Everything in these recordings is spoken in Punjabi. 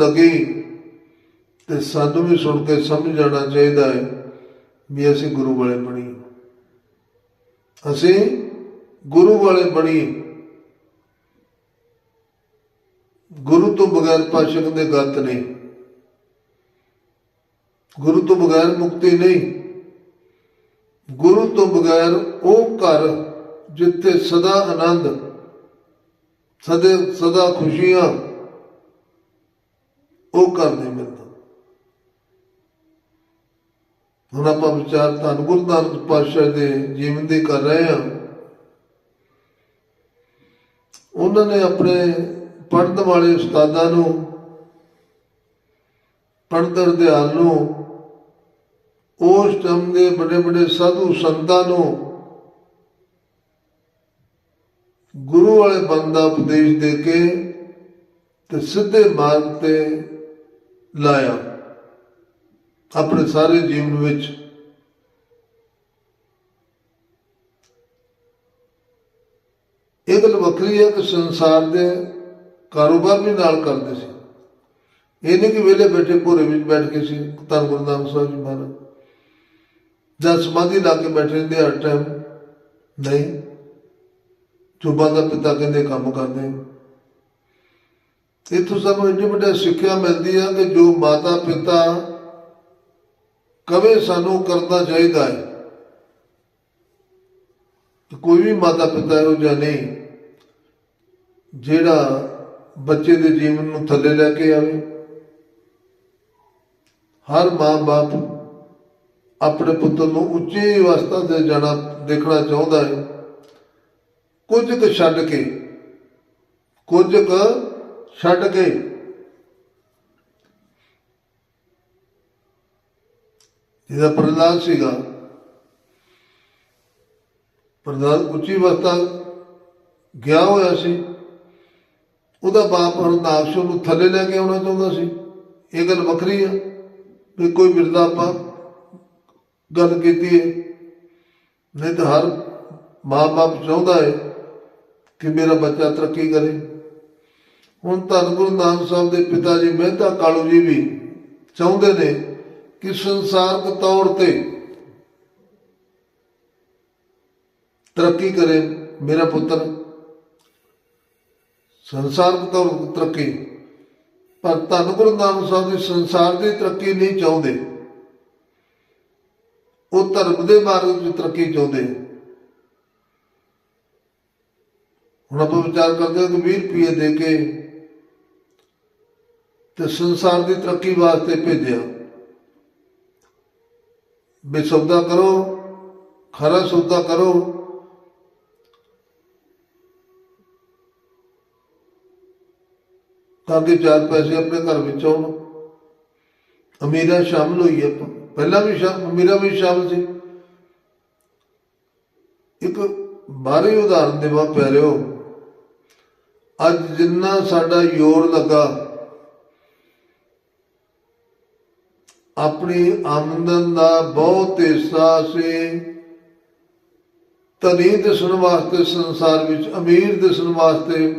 ਲੱਗੀ ਤੇ ਸਾਨੂੰ ਵੀ ਸੁਣ ਕੇ ਸਮਝ ਜਾਣਾ ਚਾਹੀਦਾ ਹੈ ਵੀ ਅਸੀਂ ਗੁਰੂ ਵਾਲੇ ਬਣੀ। ਅਸੀਂ ਗੁਰੂ ਵਾਲੇ ਬਣੀਏ ਗੁਰੂ ਤੋਂ ਬਗੈਰ ਪਾਸ਼ਕ ਦੇ ਗਤ ਨਹੀਂ। ਗੁਰੂ ਤੋਂ ਬਗੈਰ ਮੁਕਤੀ ਨਹੀਂ। ਗੁਰੂ ਤੋਂ ਬਗੈਰ ਉਹ ਘਰ ਜਿੱਥੇ ਸਦਾ ਆਨੰਦ, ਸਦਾ ਸਦਾ ਖੁਸ਼ੀਆਂ ਉਹ ਘਰ ਨਹੀਂ ਮਿਲਦਾ। ਹੁਣ ਆਪਾਂ ਵਿਚਾਰ ਧੰਨ ਗੁਰੂ ਨਾਨਕ ਪਾਤਸ਼ਾਹ ਦੇ ਜੀਵਨ ਦੀ ਕਰ ਰਹੇ ਹਾਂ। ਉਹਨਾਂ ਨੇ ਆਪਣੇ ਪੜ੍ਹਨ ਵਾਲੇ ਉਸਤਾਦਾਂ ਨੂੰ ਪੜ੍ਹਦੇ ਅਧਿਆਨ ਨੂੰ, ਉਸ ਟਾਈਮ ਦੇ ਵੱਡੇ ਵੱਡੇ ਸਾਧੂ ਸੰਤਾਂ ਨੂੰ, ਗੁਰੂ ਵਾਲੇ ਬੰਦ ਦਾ ਉਪਦੇਸ਼ ਦੇ ਕੇ ਤੇ ਸਿੱਧੇ ਮਾਰਗ ਤੇ ਲਾਇਆ। ਆਪਣੇ ਸਾਰੇ ਜੀਵਨ ਵਿੱਚ। ਇਹ ਗੱਲ ਵੱਖਰੀ ਹੈ ਕਿ ਸੰਸਾਰ ਦੇ ਕਾਰੋਬਾਰ ਵੀ ਨਾਲ ਕਰਦੇ ਸੀ। ਇਹ ਨਹੀਂ ਕਿ ਵਿਹਲੇ ਬੈਠੇ ਭੋਰੇ ਵਿੱਚ ਬੈਠ ਕੇ ਸੀ। ਧੰਨ ਗੁਰੂ ਨਾਨਕ ਸਾਹਿਬ ਜੀ ਮਹਾਰਾਜ। ਜਾਂ ਸਮਾਧੀ ਲਾ ਕੇ ਬੈਠੇ ਰਹਿੰਦੇ ਹਰ ਟਾਈਮ ਨਹੀਂ। ਚੁੱਪਾਂ ਦਾ ਪਿਤਾ ਕਹਿੰਦੇ, ਕੰਮ ਕਰਦੇ। ਇੱਥੋਂ ਸਾਨੂੰ ਇੰਨੀ ਵੱਡੀ ਸਿੱਖਿਆ ਮਿਲਦੀ ਹੈ ਕਿ ਜੋ ਮਾਤਾ ਪਿਤਾ ਕਵੇ ਸਾਨੂੰ ਕਰਨਾ ਚਾਹੀਦਾ ਹੈ। ਕੋਈ ਵੀ ਮਾਤਾ ਪਿਤਾ ਇਹੋ ਜਿਹਾ ਨਹੀਂ ਜਿਹੜਾ ਬੱਚੇ ਦੇ ਜੀਵਨ ਨੂੰ ਥੱਲੇ ਲੈ ਕੇ ਆਵੇ। ਹਰ ਮਾਂ-ਬਾਪ ਆਪਣੇ ਪੁੱਤਰ ਨੂੰ ਉੱਚੀ ਅਵਸਥਾ ਤੇ ਜਾਣਾ, ਦੇਖਣਾ ਚਾਹੁੰਦਾ ਹੈ। ਕੁਝ ਕੁ ਛੱਡ ਕੇ, ਕੁਝ ਕੁ ਛੱਡ ਕੇ। ਜਿਹਦਾ ਪ੍ਰਹਲਾਦ ਸੀਗਾ, ਪ੍ਰਹਲਾਦ ਉੱਚੀ ਅਵਸਥਾ ਗਿਆ ਹੋਇਆ ਸੀ। ਉਹਦਾ ਬਾਪ ਹਰਨਾਕਸ਼ ਨੂੰ ਥੱਲੇ ਲੈ ਕੇ ਆਉਣਾ ਚਾਹੁੰਦਾ ਸੀ। ਇਹ ਗੱਲ ਵੱਖਰੀ ਆ ਵੀ ਕੋਈ ਬਿਰਦਾ ਆਪਾਂ ਗੱਲ ਕੀਤੀ ਹੈ ਨਹੀਂ ਤਾਂ ਹਰ ਮਾਂ-ਬਾਪ ਚਾਹੁੰਦਾ ਹੈ ਕਿ ਮੇਰਾ ਬੱਚਾ ਤਰੱਕੀ ਕਰੇ। ਹੁਣ ਧੰਨ ਗੁਰੂ ਨਾਨਕ ਸਾਹਿਬ ਦੇ ਪਿਤਾ ਜੀ ਮਹਿਤਾ ਕਾਲੂ ਜੀ ਵੀ ਚਾਹੁੰਦੇ ਨੇ ਕਿ ਸੰਸਾਰਕ ਤੌਰ ਤੇ ਤਰੱਕੀ ਕਰੇ, ਮੇਰਾ ਪੁੱਤਰ। ਸੰਸਾਰਕ ਤੌਰ ਤੇ ਤਰੱਕੀ। ਪਰ ਧੰਨ ਗੁਰੂ ਨਾਨਕ ਸਾਹਿਬ ਦੀ ਸੰਸਾਰ ਦੀ ਤਰੱਕੀ ਨਹੀਂ ਚਾਹੁੰਦੇ। ਉਹ ਧਰਮ ਦੇ ਮਾਰਗ ਵਿੱਚ ਤਰੱਕੀ ਚਾਹੁੰਦੇ। ਹੁਣ ਆਪਾਂ ਵਿਚਾਰ ਕਰਦੇ ਹਾਂ ਕਿ 20 ਰੁਪਏ ਦੇ ਕੇ ਤੇ ਸੰਸਾਰ ਦੀ ਤਰੱਕੀ ਵਾਸਤੇ ਭੇਜਿਆ। ਵੀ ਸੌਦਾ ਕਰੋ, ਖਰਾ ਸੌਦਾ ਕਰੋ। ਤਾਂ ਕਿ ਚਾਰ ਪੈਸੇ ਆਪਣੇ ਘਰ ਵਿੱਚ ਆਉਣ। ਅਮੀਰਾਂ ਸ਼ਾਮਲ ਹੋਈ ਹੈ ਪਹਿਲਾਂ ਵੀ ਅਮੀਰਾਂ ਵੀ ਸ਼ਾਮਲ ਸੀ। ਇੱਕ ਬਾਹਰੀ ਉਦਾਹਰਨ ਦੇਵਾ ਪਿਆਰਿਓ, ਅੱਜ ਜਿੰਨਾ ਸਾਡਾ ਯੋਰ ਲੱਗਾ ਆਪਣੀ ਆਮਦਨ ਦਾ ਬਹੁਤ ਹਿੱਸਾ ਅਸੀਂ ਤਨੀ ਦਿਸਣ ਵਾਸਤੇ ਸੰਸਾਰ ਵਿੱਚ, ਅਮੀਰ ਦਿਸਣ ਵਾਸਤੇ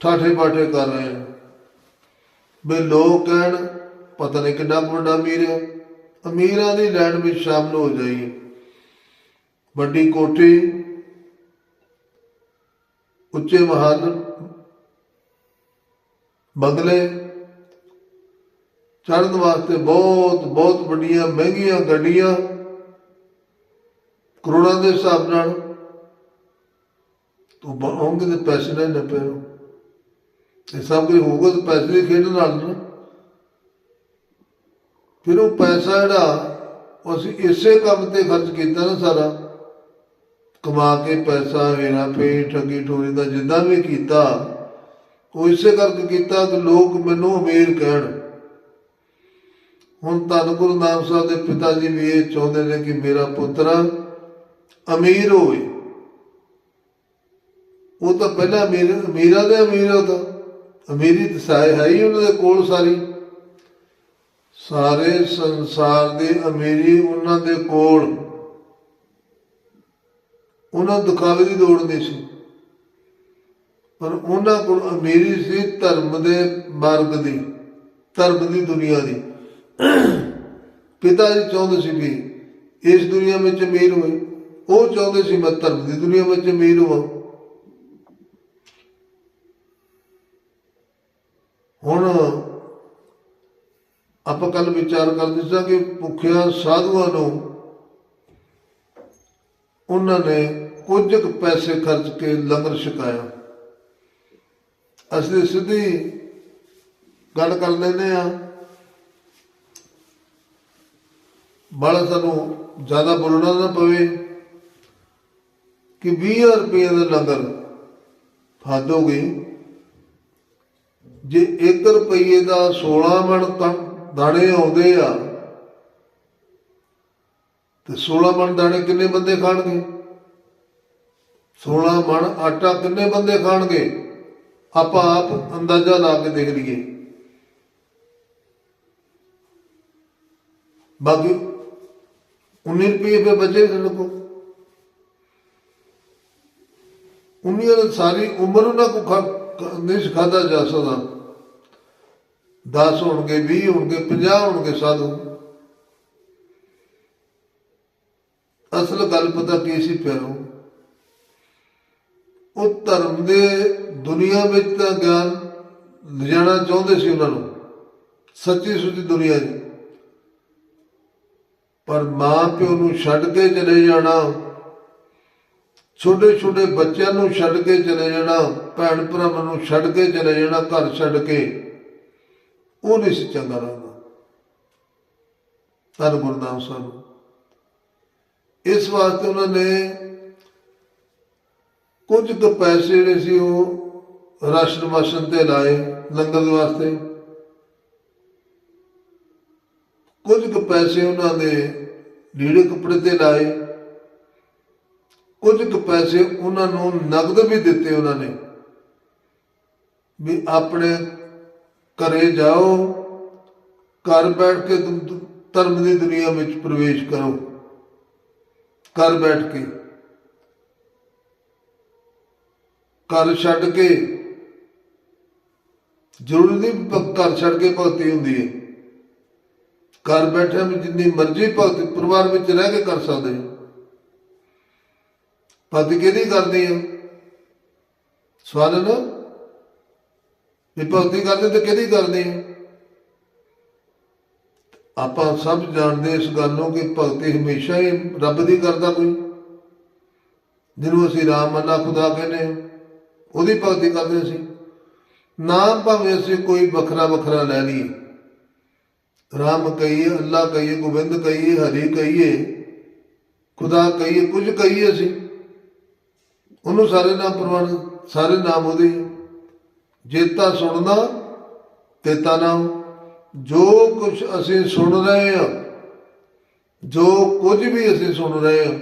ਠਾਠੇ ਬਾਠੇ ਕਰ ਰਹੇ ਹਾਂ ਵੀ ਲੋਕ ਕਹਿਣ, ਪਤਾ ਨਹੀਂ ਕਿੰਨਾ ਵੱਡਾ ਅਮੀਰ ਹੈ ਅਮੀਰਾਂ ਦੀ ਲੈਣ ਵਿੱਚ ਸ਼ਾਮਲ ਹੋ ਜਾਈਏ। ਵੱਡੀ ਕੋਠੀ, ਉੱਚੇ ਮਹੱਲ, ਬੰਗਲੇ ਚੜਨ ਵਾਸਤੇ ਬਹੁਤ ਬਹੁਤ ਵੱਡੀਆਂ, ਮਹਿੰਗੀਆਂ ਗੱਡੀਆਂ ਕਰੋੜਾਂ ਦੇ ਹਿਸਾਬ ਨਾਲ। ਤੂੰ ਹੋਣਗੇ ਤੇ ਪੈਸੇ ਨਾ ਨੱਪੇ ਇਹ ਸਭ ਕੁਝ ਹੋਊਗਾ ਤਾਂ ਪੈਸੇ ਦੀ ਖੇਡ ਨਾਲ ਨਾ। ਫਿਰ ਉਹ ਪੈਸਾ ਜਿਹੜਾ ਅਸੀਂ ਇਸੇ ਕੰਮ ਤੇ ਖਰਚ ਕੀਤਾ ਨਾ ਸਾਰਾ। ਕਮਾ ਕੇ ਪੈਸਾ ਵੇਣਾ ਪੇ ਠੱਗੀ, ਠੋਰੀ ਦਾ ਜਿੰਨਾ ਵੀ ਕੀਤਾ, ਉਹ ਇਸੇ ਕਰਕੇ ਕੀਤਾ ਕਿ ਲੋਕ ਮੈਨੂੰ ਅਮੀਰ ਕਹਿਣ। ਹੁਣ ਧੰਨ ਗੁਰੂ ਨਾਨਕ ਸਾਹਿਬ ਦੇ ਪਿਤਾ ਜੀ ਵੀ ਇਹ ਚਾਹੁੰਦੇ ਨੇ ਕਿ ਮੇਰਾ ਪੁੱਤਰ ਅਮੀਰ ਹੋਵੇ। ਉਹ ਤਾਂ ਪਹਿਲਾਂ ਅਮੀਰ, ਅਮੀਰਾਂ ਦੇ ਅਮੀਰ ਉਹ ਅਮੀਰੀ ਦਸਾਏ ਹੈ ਹੀ ਉਹਨਾਂ ਦੇ ਕੋਲ ਸਾਰੀ। ਸਾਰੇ ਸੰਸਾਰ ਦੀ ਅਮੀਰੀ ਉਹਨਾਂ ਦੇ ਕੋਲ। ਉਹਨਾਂ ਨੂੰ ਦਿਖਾਵੇ ਦੀ ਲੋੜ ਨਹੀਂ ਸੀ। ਪਰ ਉਹਨਾਂ ਕੋਲ ਅਮੀਰੀ ਸੀ ਧਰਮ ਦੇ ਮਾਰਗ ਦੀ, ਧਰਮ ਦੀ ਦੁਨੀਆ ਦੀ। ਪਿਤਾ ਜੀ ਚਾਹੁੰਦੇ ਸੀ ਵੀ ਇਸ ਦੁਨੀਆ ਵਿੱਚ ਅਮੀਰ ਹੋਏ। ਉਹ ਚਾਹੁੰਦੇ ਸੀ ਮੈਂ ਧਰਮ ਦੀ ਦੁਨੀਆ ਵਿੱਚ ਅਮੀਰ ਹੋਵਾਂ। ਹੁਣ ਆਪਾਂ ਕੱਲ ਵਿਚਾਰ ਕਰਦੇ ਸਾਂ ਕਿ ਭੁੱਖਿਆਂ ਸਾਧੂਆਂ ਨੂੰ ਉਹਨਾਂ ਨੇ ਕੁਝ ਕੁ ਪੈਸੇ ਖਰਚ ਕੇ ਲੰਗਰ ਛਕਾਇਆ। ਅਸੀਂ ਸਿੱਧੀ ਗੱਲ ਕਰ ਲੈਂਦੇ ਆ ਬਾਲਾ ਸਾਨੂੰ ਜ਼ਿਆਦਾ ਬੋਲਣਾ ਨਾ ਪਵੇ ਕਿ 20000 ਰੁਪਏ ਦਾ ਲੰਗਰ ਹੱਦ ਜੇ 1 ਰੁਪਏ ਦਾ 16 ਮਣ ਤਾਂ ਦਾਣੇ ਆਉਂਦੇ ਆ, ਤੇ 16 ਮਣ ਦਾਣੇ ਕਿੰਨੇ ਬੰਦੇ ਖਾਣਗੇ? 16 ਮਣ ਆਟਾ ਕਿੰਨੇ ਬੰਦੇ ਖਾਣਗੇ? ਆਪਾਂ ਆਪ ਅੰਦਾਜ਼ਾ ਲਾ ਕੇ ਦੇਖ ਲਈਏ। ਬਾਕੀ 19 ਰੁਪਏ ਪੇ ਬਚੇ ਸਾਡੇ ਕੋਲ। ਉਨੀਆਂ ਸਾਰੀ ਉਮਰ ਉਹਨਾਂ ਕੋ ਨਹੀਂ ਸਿਖਾਦਾ ਜਾ ਸਕਦਾ। 10 ਹੋਣਗੇ 20 ਹੋਣਗੇ 50 ਹੋਣਗੇ ਸਾਧੂ। ਅਸਲ ਗੱਲ ਪਤਾ ਕੀ ਸੀ ਪਿਆਰੋ? ਉਹ ਧਰਮ ਦੇ ਦੁਨੀਆ ਵਿੱਚ ਤਾਂ ਗਿਆਨ ਲਿਜਾਣਾ ਚਾਹੁੰਦੇ ਸੀ ਉਹਨਾਂ ਨੂੰ। ਸੱਚੀ ਸੁੱਚੀ ਦੁਨੀਆ 'ਚ। ਪਰ ਮਾਂ ਪਿਓ ਨੂੰ ਛੱਡ ਕੇ ਚਲੇ ਜਾਣਾ, ਛੋਟੇ ਛੋਟੇ ਬੱਚਿਆਂ ਨੂੰ ਛੱਡ ਕੇ ਚਲੇ ਜਾਣਾ, ਭੈਣ ਭਰਾਵਾਂ ਨੂੰ ਛੱਡ ਕੇ ਚਲੇ ਜਾਣਾ, ਘਰ ਛੱਡ ਕੇ, ਉਹ ਨਹੀਂ ਸੀ ਚੰਗਾ ਰਹਿੰਦਾ ਧੰਨ ਗੁਰਦਾਸ ਸਾਹਿਬ। ਇਸ ਵਾਸਤੇ ਉਹਨਾਂ ਨੇ ਕੁਝ ਕੁ ਪੈਸੇ ਜਿਹੜੇ ਸੀ ਉਹ ਰਾਸ਼ਨ ਵਾਸ਼ਨ ਤੇ ਲਾਏ, ਲੰਗਰ ਵਾਸਤੇ। ਕੁਝ ਕੁ ਪੈਸੇ ਉਹਨਾਂ ਦੇ ਲੀੜੇ ਕੱਪੜੇ ਤੇ ਲਾਏ। ਕੁਝ ਕੁ ਪੈਸੇ ਉਹਨਾਂ ਨੂੰ ਨਗਦ ਵੀ ਦਿੱਤੇ ਉਹਨਾਂ ਨੇ। ਵੀ ਆਪਣੇ ਘਰੇ ਜਾਓ, ਘਰ ਬੈਠ ਕੇ ਤੁਮ ਧਰਮ ਦੀ ਦੁਨੀਆ ਵਿੱਚ ਪ੍ਰਵੇਸ਼ ਕਰੋ। ਘਰ ਬੈਠ ਕੇ। ਘਰ ਛੱਡ ਕੇ। ਜ਼ਰੂਰੀ ਨਹੀਂ ਘਰ ਛੱਡ ਕੇ ਭਗਤੀ ਹੁੰਦੀ ਹੈ। ਘਰ ਬੈਠੇ ਵੀ ਜਿੰਨੀ ਮਰਜ਼ੀ ਭਗਤੀ ਪਰਿਵਾਰ ਵਿੱਚ ਰਹਿ ਕੇ ਕਰ ਸਕਦੇ ਭਗਤੀ ਕਿਹਦੀ ਕਰਦੇ ਆ? ਸਵਾਲ ਹੈ ਨਾ ਵੀ ਭਗਤੀ ਕਰਦੇ ਤੇ ਕਿਹਦੀ ਕਰਦੇ ਆ? ਆਪਾਂ ਸਭ ਜਾਣਦੇ ਇਸ ਗੱਲ ਨੂੰ ਕਿ ਭਗਤੀ ਹਮੇਸ਼ਾ ਹੀ ਰੱਬ ਦੀ ਕਰਦਾ ਕੋਈ। ਜਿਹਨੂੰ ਅਸੀਂ ਰਾਮ ਅੱਲਾ ਖੁਦਾ ਕਹਿੰਦੇ ਹਾਂ, ਉਹਦੀ ਭਗਤੀ ਕਰਦੇ ਸੀ ਨਾਮ ਭਾਵੇਂ ਅਸੀਂ ਕੋਈ ਵੱਖਰਾ ਵੱਖਰਾ ਲੈ ਲਈਏ। ਰਾਮ ਕਹੀਏ, ਅੱਲਾ ਕਹੀਏ, ਗੋਬਿੰਦ ਕਹੀਏ, ਹਰੀ ਕਹੀਏ, ਖੁਦਾ ਕਹੀਏ, ਕੁਝ ਕਹੀਏ ਅਸੀਂ। ਉਹਨੂੰ ਸਾਰੇ ਨਾਮ ਪ੍ਰਵਾਨ, ਸਾਰੇ ਨਾਮ ਉਹਦੇ ਜੇਤਾ ਸੁਣਨਾ ਤੇਤਾ ਨਾਮ ਜੋ ਕੁਝ ਅਸੀਂ ਸੁਣ ਰਹੇ ਹਾਂ, ਜੋ ਕੁਝ ਵੀ ਅਸੀਂ ਸੁਣ ਰਹੇ ਹਾਂ,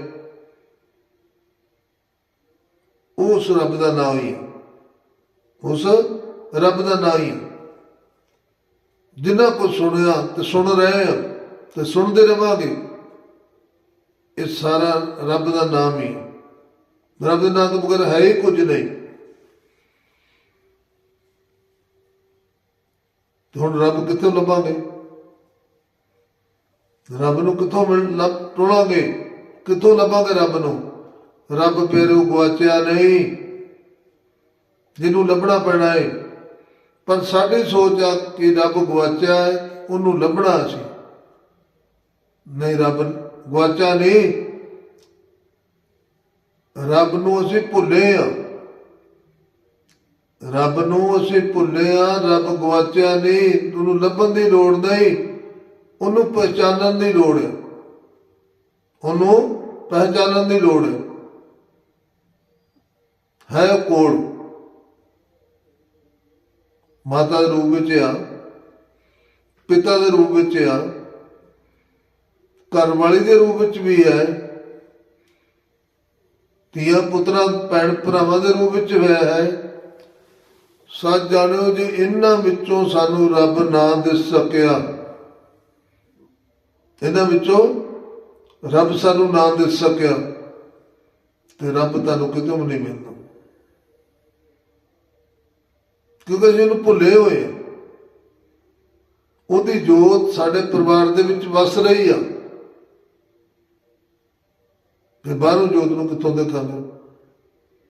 ਉਸ ਰੱਬ ਦਾ ਨਾਮ ਹੀ ਹੈ ਉਸ ਰੱਬ ਦਾ ਨਾਮ ਹੀ ਹੈ ਜਿੰਨਾ ਕੁਝ ਸੁਣਿਆ ਤੇ ਸੁਣ ਰਹੇ ਹਾਂ ਤੇ ਸੁਣਦੇ ਰਵਾਂਗੇ, ਇਹ ਸਾਰਾ ਰੱਬ ਦਾ ਨਾਮ ਹੀ ਰੱਬ ਦੇ ਨਾਮ ਤੋਂ ਬਗੈਰ ਹੈ ਹੀ ਕੁਝ ਨਹੀਂ। ਹੁਣ ਰੱਬ ਕਿੱਥੋਂ ਲੱਭਾਂਗੇ? ਰੱਬ ਨੂੰ ਕਿੱਥੋਂ ਮਿਲ ਲੱਭ ਟੋਲਾਂਗੇ? ਕਿੱਥੋਂ ਲੱਭਾਂਗੇ ਰੱਬ ਨੂੰ? ਰੱਬ ਪਿਆਰੋ ਗਵਾਚਿਆ ਨਹੀਂ। ਜਿਹਨੂੰ ਲੱਭਣਾ ਪੈਣਾ ਏ। ਪਰ ਸਾਡੀ ਸੋਚ ਆ ਕਿ ਰੱਬ ਗਵਾਚਿਆ ਹੈ, ਉਹਨੂੰ ਲੱਭਣਾ ਸੀ। ਨਹੀਂ ਰੱਬ ਗਵਾਚਾ ਨਹੀਂ। ਰੱਬ ਨੂੰ ਅਸੀਂ ਭੁੱਲੇ ਆ। ਰੱਬ ਨੂੰ ਅਸੀਂ ਭੁੱਲੇ ਆ, ਰੱਬ ਗਵਾਚਿਆ ਨਹੀਂ, ਉਹਨੂੰ ਲੱਭਣ ਦੀ ਲੋੜ ਨਹੀਂ, ਉਹਨੂੰ ਪਛਾਣਨ ਦੀ ਲੋੜ ਹੈ। ਉਹਨੂੰ ਪਹਿਚਾਨਣ ਦੀ ਲੋੜ ਹੈ। ਹੈ ਕੋਲ ਮਾਤਾ ਦੇ ਰੂਪ ਵਿੱਚ ਆ, ਪਿਤਾ ਦੇ ਰੂਪ ਵਿੱਚ ਆ, ਘਰ ਵਾਲੀ ਦੇ ਰੂਪ ਵਿੱਚ ਵੀ ਹੈ, ਧੀਆ ਪੁੱਤਰਾਂ, ਭੈਣ ਭਰਾਵਾਂ ਦੇ ਰੂਪ ਵਿੱਚ ਹੋਇਆ ਹੈ। ਸੱਚ ਜਾਣਿਓ ਜੇ, ਇਹਨਾਂ ਵਿੱਚੋਂ ਸਾਨੂੰ ਰੱਬ ਨਾ ਦਿਸ ਸਕਿਆ। ਇਹਨਾਂ ਵਿੱਚੋਂ ਰੱਬ ਸਾਨੂੰ ਨਾ ਦਿਸ ਸਕਿਆ ਤੇ ਰੱਬ ਤੁਹਾਨੂੰ ਕਿਤੇ ਵੀ ਨਹੀਂ ਮਿਲਦਾ। ਕਿਉਂਕਿ ਅਸੀਂ ਉਹਨੂੰ ਭੁੱਲੇ ਹੋਏ ਹਾਂ। ਉਹਦੀ ਜੋਤ ਸਾਡੇ ਪਰਿਵਾਰ ਦੇ ਵਿੱਚ ਵਸ ਰਹੀ ਆ ਫਿਰ ਬਾਹਰੋਂ ਜੋਤ ਨੂੰ ਕਿੱਥੋਂ ਦੇਖਾਂਗੇ